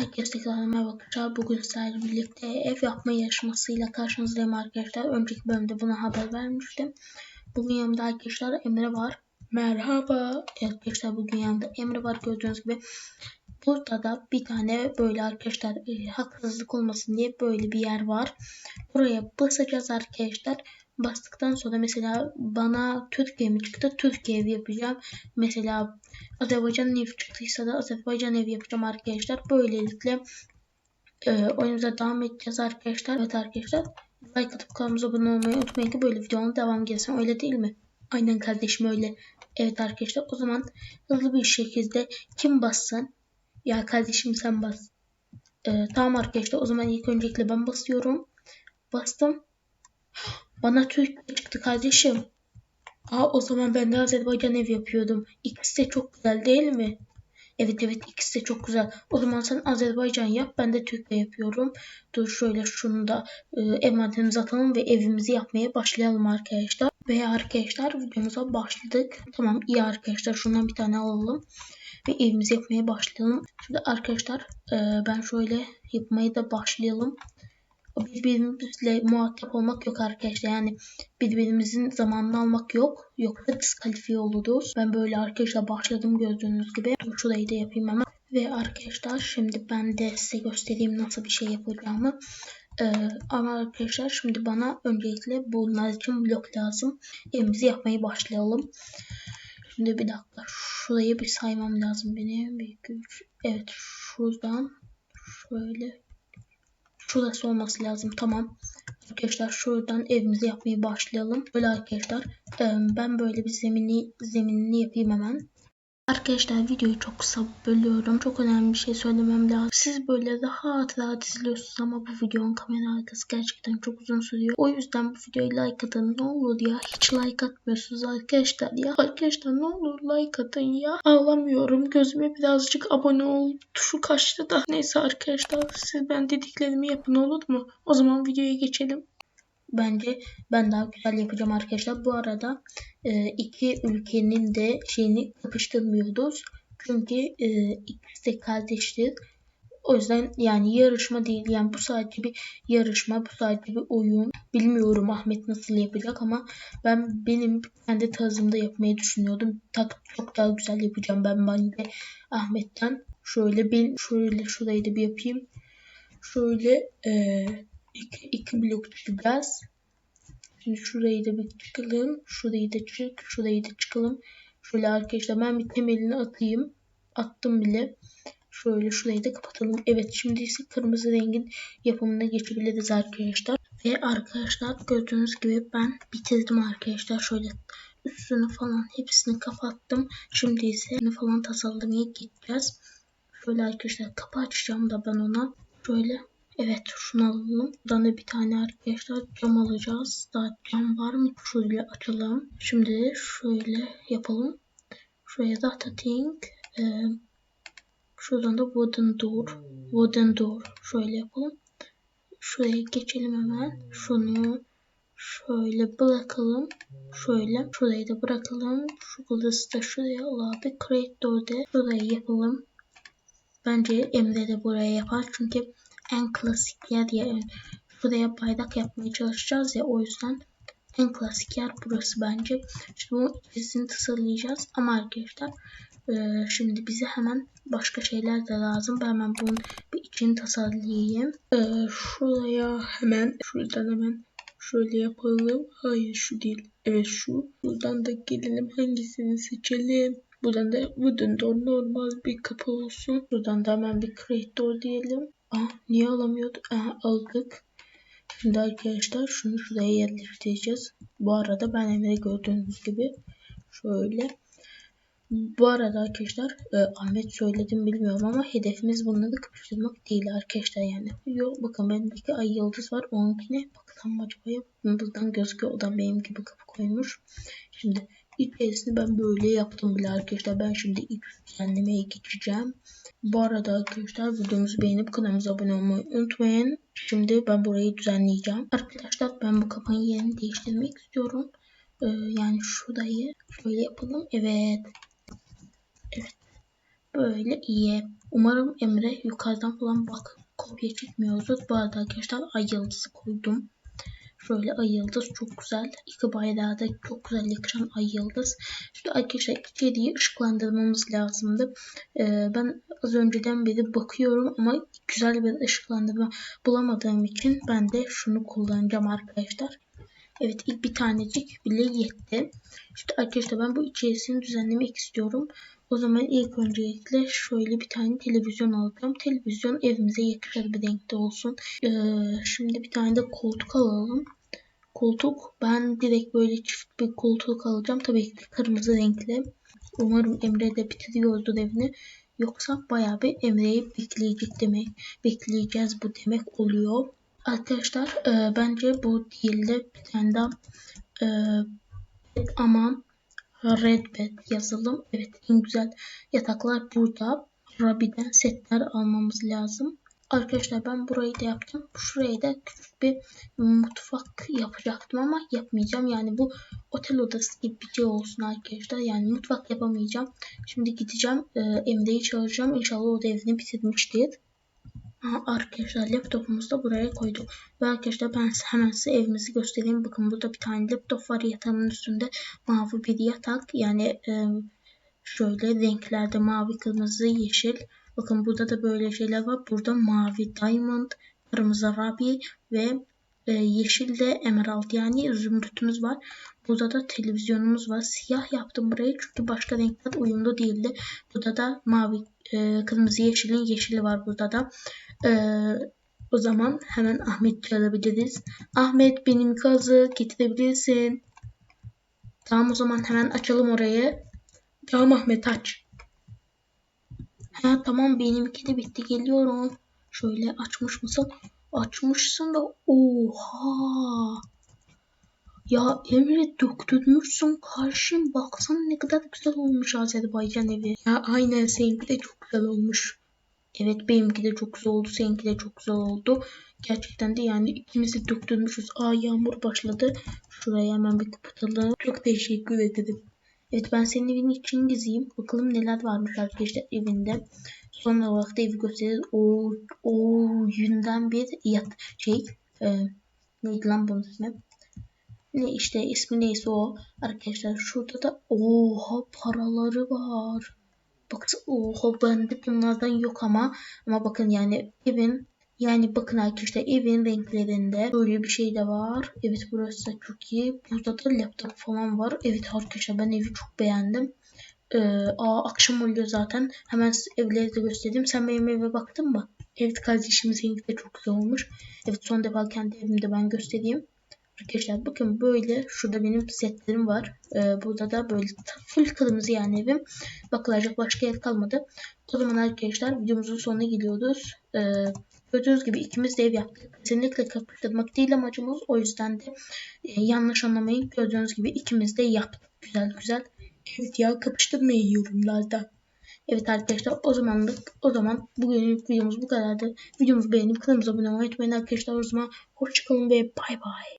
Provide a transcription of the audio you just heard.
Herkese tekrar merhaba arkadaşlar. Bugün sizlerle birlikte ev yapma yarışmasıyla karşınızdayım arkadaşlar. Önceki bölümde buna haber vermiştim. Bugün yanımda arkadaşlar Emre var. Merhaba. Arkadaşlar bugün yanımda Emre var gördüğünüz gibi. Burada da bir tane böyle arkadaşlar e, haksızlık olmasın diye böyle bir yer var. Buraya basacağız arkadaşlar. Bastıktan sonra mesela bana Türkiye mi çıktı? Türkiye evi yapacağım. Mesela Azerbaycan ev çıktıysa da Azerbaycan evi yapacağım arkadaşlar. Böylelikle e, oyunumuza devam edeceğiz arkadaşlar. Evet arkadaşlar. Like atıp kanalımıza abone olmayı unutmayın ki böyle videonun devam gelsin. Öyle değil mi? Aynen kardeşim öyle. Evet arkadaşlar o zaman hızlı bir şekilde kim bassın? Ya kardeşim sen bas. Ee, tamam arkadaşlar o zaman ilk öncelikle ben basıyorum. Bastım. Bana Türk çıktı kardeşim. Aa o zaman ben de Azerbaycan ev yapıyordum. İkisi de çok güzel değil mi? Evet evet ikisi de çok güzel. O zaman sen Azerbaycan yap ben de Türkiye yapıyorum. Dur şöyle şunu da e, emanetimizi atalım ve evimizi yapmaya başlayalım arkadaşlar. Ve arkadaşlar videomuza başladık. Tamam iyi arkadaşlar şundan bir tane alalım. Ve evimizi yapmaya başlayalım. Şimdi arkadaşlar e, ben şöyle yapmaya da başlayalım birbirimizle muhatap olmak yok arkadaşlar. Yani birbirimizin zamanını almak yok. Yoksa diskalifiye oluruz. Ben böyle arkadaşlar başladım gördüğünüz gibi. Şurayı da yapayım ama. Ve arkadaşlar şimdi ben de size göstereyim nasıl bir şey yapacağımı. Ee, ama arkadaşlar şimdi bana öncelikle bunlar için blok lazım. Evimizi yapmayı başlayalım. Şimdi bir dakika şurayı bir saymam lazım benim. 1, 2, 3. Evet şuradan şöyle Şurası olması lazım. Tamam. Arkadaşlar şuradan evimizi yapmayı başlayalım. Böyle arkadaşlar ben böyle bir zemini zeminini yapayım hemen. Arkadaşlar videoyu çok kısa bölüyorum. Çok önemli bir şey söylemem lazım. Siz böyle rahat rahat izliyorsunuz ama bu videonun kamera arkası gerçekten çok uzun sürüyor. O yüzden bu videoyu like atın ne olur ya. Hiç like atmıyorsunuz arkadaşlar ya. Arkadaşlar ne olur like atın ya. Ağlamıyorum. Gözüme birazcık abone ol tuşu kaçtı da. Neyse arkadaşlar siz ben dediklerimi yapın olur mu? O zaman videoya geçelim bence ben daha güzel yapacağım arkadaşlar. Bu arada e, iki ülkenin de şeyini kapıştırmıyoruz. Çünkü e, ikisi de kardeştir. O yüzden yani yarışma değil. Yani bu sadece bir yarışma. Bu sadece bir oyun. Bilmiyorum Ahmet nasıl yapacak ama ben benim kendi tarzımda yapmayı düşünüyordum. Tak, çok daha güzel yapacağım ben bence Ahmet'ten. Şöyle ben şöyle şurayı da bir yapayım. Şöyle eee iki, iki blok çıkacağız. Şimdi şurayı da bir çıkalım. Şurayı da çık. Şurayı da çıkalım. Şöyle arkadaşlar ben bir temelini atayım. Attım bile. Şöyle şurayı da kapatalım. Evet şimdi ise kırmızı rengin yapımına geçebiliriz arkadaşlar. Ve arkadaşlar gördüğünüz gibi ben bitirdim arkadaşlar. Şöyle üstünü falan hepsini kapattım. Şimdi ise falan tasarlamaya gideceğiz. Şöyle arkadaşlar kapı açacağım da ben ona. Şöyle Evet şunu alalım. Buradan da bir tane arkadaşlar cam alacağız. Daha cam var mı? Şöyle açalım. Şimdi şöyle yapalım. Şuraya da atayım. Ee, şuradan da wooden door. Wooden door. Şöyle yapalım. Şuraya geçelim hemen. Şunu şöyle bırakalım. Şöyle. Şurayı da bırakalım. Şu kılısı da şuraya al abi. Create door'da şurayı yapalım. Bence Emre de buraya yapar. Çünkü en klasik yer yani şuraya bayrak yapmaya çalışacağız ya o yüzden en klasik yer burası bence. Şimdi bu ikisini tasarlayacağız ama arkadaşlar e, şimdi bize hemen başka şeyler de lazım. Ben hemen bunun bir içini tasarlayayım. E, şuraya hemen şuradan hemen şöyle yapalım. Hayır şu değil. Evet şu. Buradan da gelelim hangisini seçelim. Buradan da wooden door normal bir kapı olsun. Buradan da hemen bir create door diyelim. Ah niye alamıyorduk? Aha aldık. Şimdi arkadaşlar şunu şuraya yerleştireceğiz. Bu arada ben Emre gördüğünüz gibi şöyle. Bu arada arkadaşlar e, Ahmet söyledim bilmiyorum ama hedefimiz bunları kapıştırmak değil arkadaşlar yani. Yok bakın benimdeki ay yıldız var. Onunkine bakalım acaba buradan gözüküyor. O da benim gibi kapı koymuş. Şimdi İçerisini ben böyle yaptım bile arkadaşlar. Ben şimdi ilk düzenlemeye geçeceğim. Bu arada arkadaşlar videomuzu beğenip kanalımıza abone olmayı unutmayın. Şimdi ben burayı düzenleyeceğim. Arkadaşlar ben bu kapının yerini değiştirmek istiyorum. Ee, yani şurayı şöyle yapalım. Evet. Evet. Böyle iyi. Umarım Emre yukarıdan falan bak kopya çekmiyordur. Bu arada arkadaşlar ay yıldızı koydum. Şöyle ay yıldız çok güzel. İki bayrağı da çok güzel yakışan ay yıldız. Şimdi arkadaşlar içeriği ışıklandırmamız lazımdı. Ee, ben az önceden beri bakıyorum ama güzel bir ışıklandırma bulamadığım için ben de şunu kullanacağım arkadaşlar. Evet ilk bir tanecik bile yetti. İşte arkadaşlar ben bu içerisini düzenlemek istiyorum. O zaman ilk öncelikle şöyle bir tane televizyon alacağım. Televizyon evimize yakışır bir renkte olsun. Ee, şimdi bir tane de koltuk alalım. Koltuk ben direkt böyle çift bir koltuk alacağım. Tabii ki kırmızı renkli. Umarım Emre de bitiriyordur evini. Yoksa bayağı bir Emre'yi bekleyecek demek. Bekleyeceğiz bu demek oluyor. Arkadaşlar e, bence bu değil de bir tane daha e, aman Red Bed yazalım. Evet en güzel yataklar burada. Rabi'den setler almamız lazım. Arkadaşlar ben burayı da yaptım. Şuraya da küçük bir mutfak yapacaktım ama yapmayacağım. Yani bu otel odası gibi bir şey olsun arkadaşlar. Yani mutfak yapamayacağım. Şimdi gideceğim. E, Emre'yi çağıracağım. İnşallah o da evini bitirmiştir. Arkadaşlar laptopumuzu da buraya koyduk. Ve arkadaşlar ben hemen size evimizi göstereyim. Bakın burada bir tane laptop var yatağımın üstünde. Mavi bir yatak. Yani e, şöyle renklerde mavi, kırmızı, yeşil. Bakın burada da böyle şeyler var. Burada mavi diamond, kırmızı ruby ve e, yeşil de emerald yani zümrütümüz var. Burada da televizyonumuz var. Siyah yaptım burayı çünkü başka renkler uyumlu değildi. Burada da mavi, e, kırmızı, yeşilin yeşili var burada da. E, o zaman hemen Ahmet çağırabiliriz. Ahmet benim kazı getirebilirsin. Tamam o zaman hemen açalım orayı. Tamam Ahmet aç. Ha tamam benimki de bitti geliyorum. Şöyle açmış mısın? Açmışsın da oha. Ya Emre döktürmüşsün karşım. Baksana ne kadar güzel olmuş Azerbaycan evi. Ya aynen seninki de çok güzel olmuş. Evet benimki de çok güzel oldu. Seninki de çok güzel oldu. Gerçekten de yani ikimiz de döktürmüşüz. Aa yağmur başladı. Şuraya hemen bir kapatalım. Çok teşekkür ederim. Evet ben senin evin için gezeyim. Bakalım neler varmış arkadaşlar evinde. Son olarak da evi gösteririz. O, o yünden bir yat şey. E, neydi lan bunun ismi? Ne işte ismi neyse o. Arkadaşlar şurada da oha paraları var. Bakın oha bende bunlardan yok ama. Ama bakın yani evin yani bakın arkadaşlar evin renklerinde böyle bir şey de var. Evet burası da çok iyi. Burada da laptop falan var. Evet arkadaşlar ben evi çok beğendim. Ee, aa, akşam oluyor zaten. Hemen evleri de göstereyim. Sen benim eve baktın mı? Evet kardeşim seninki de çok güzel olmuş. Evet son defa kendi evimde ben göstereyim. Arkadaşlar bakın böyle şurada benim setlerim var. Ee, burada da böyle full kırmızı yani evim. Bakılacak başka yer kalmadı. O zaman arkadaşlar videomuzun sonuna geliyoruz. Ee, gördüğünüz gibi ikimiz de ev yaptık. Kesinlikle kapıştırmak değil amacımız. O yüzden de e, yanlış anlamayın. Gördüğünüz gibi ikimiz de yaptık. Güzel güzel. Evet ya kapıştırmayın yorumlarda. Evet arkadaşlar o zamanlık o zaman bugünlük videomuz bu kadardı. Videomuzu beğenip kanalımıza abone olmayı unutmayın arkadaşlar. O zaman hoşçakalın ve bay bay.